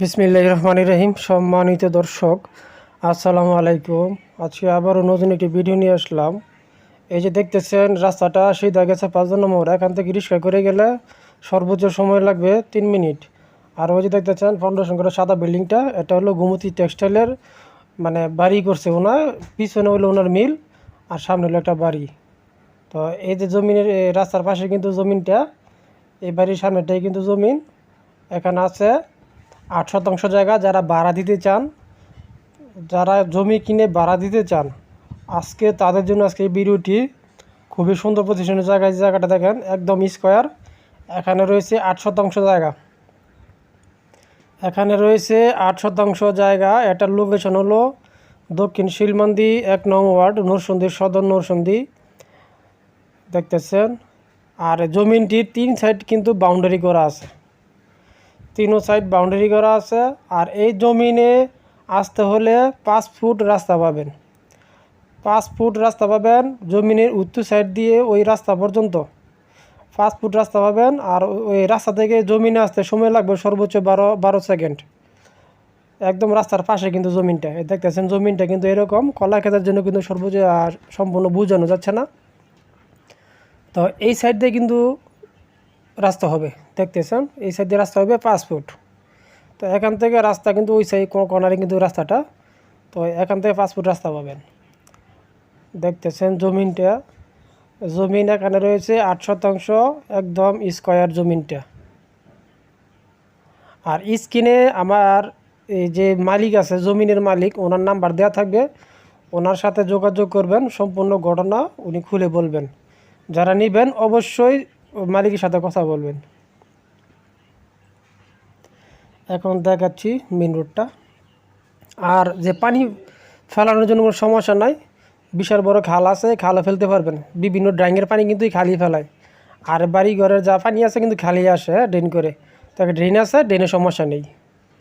বিসমিল্লাহ রহমান রহিম, সম্মানিত দর্শক, আসসালামু আলাইকুম। আজকে আবারও নতুন একটি ভিডিও নিয়ে আসলাম। এই যে দেখতেছেন, রাস্তাটা সিধা গেছে পাঁচ নম্বর, এখান থেকে রিক্সা করে গেলে সর্বোচ্চ সময় লাগবে তিন মিনিট। আর ওই যে দেখতেছেন, ফাউন্ডেশন করে সাদা বিল্ডিংটা, এটা হলো গোমতী টেক্সটাইলের মানে বাড়ি করছে ওনার, পিছনে হলো ওনার মিল, আর সামনে হলো একটা বাড়ি। তো এই যে জমিনের রাস্তার পাশে কিন্তু জমিনটা, এই বাড়ির সামনেটাই কিন্তু জমিন, এখানে আছে আট শতাংশ জায়গা যারা ভাড়া দিতে চান, যারা জমি কিনে ভাড়া দিতে চান, আজকে তাদের জন্য আজকে ভিডিওটি খুবই সুন্দর পজিশনের জায়গায় জায়গাটা দেখেন, একদম স্কোয়ার এখানে রয়েছে আট শতাংশ জায়গা। এখানে রয়েছে আট শতাংশ জায়গা। এটার লোকেশন হলো দক্ষিণ শিলমন্দি, এক নং ওয়ার্ড নরসন্দী সদর নরসন্দী দেখতেছেন? আর জমিনটির তিন সাইড কিন্তু বাউন্ডারি করা আছে। তিনও সাইড বাউন্ডারি করা আছে আর এই জমিনে আসতে হলে পাঁচ ফুট রাস্তা পাবেন। পাঁচ ফুট রাস্তা পাবেন জমিনের উত্তর সাইড দিয়ে ওই রাস্তা পর্যন্ত। পাঁচ ফুট রাস্তা পাবেন আর ওই রাস্তা থেকে জমিনে আসতে সময় লাগবে সর্বোচ্চ বারো বারো সেকেন্ড একদম রাস্তার পাশে কিন্তু জমিনটা। দেখতেছেন জমিনটা কিন্তু এরকম। কলা জন্য কিন্তু সর্বোচ্চ সম্পূর্ণ বোঝানো যাচ্ছে না। তো এই সাইড দিয়ে কিন্তু রাস্তা হবে, দেখতেছেন? এই সাইড দিয়ে রাস্তা হবে পাঁচ ফুট। তো এখান থেকে রাস্তা কিন্তু ওই সাইড কোনো কর্নারে কিন্তু রাস্তাটা। তো এখান থেকে পাঁচ ফুট রাস্তা পাবেন। দেখতেছেন জমিনটা। জমিন এখানে রয়েছে আট শতাংশ একদম স্কোয়ার জমিনটা। আর স্ক্রিনে আমার এই যে মালিক আছে, জমিনের মালিক, ওনার নাম্বার দেওয়া থাকবে। ওনার সাথে যোগাযোগ করবেন, সম্পূর্ণ ঘটনা উনি খুলে বলবেন। যারা নেবেন, অবশ্যই মালিকের সাথে কথা বলবেন। এখন দেখাচ্ছি মেন রোডটা আর যে পানি ফেলানোর জন্য কোনো সমস্যা নাই, বিশাল বড় খাল আছে, খালও ফেলতে পারবেন। বিভিন্ন ড্রাইংয়ের পানি কিন্তু খালি ফেলায়। আর বাড়ি ঘরের যা পানি আছে কিন্তু খালি আসে ড্রেন করে। তাকে ড্রেন আছে ড্রেনের সমস্যা নেই।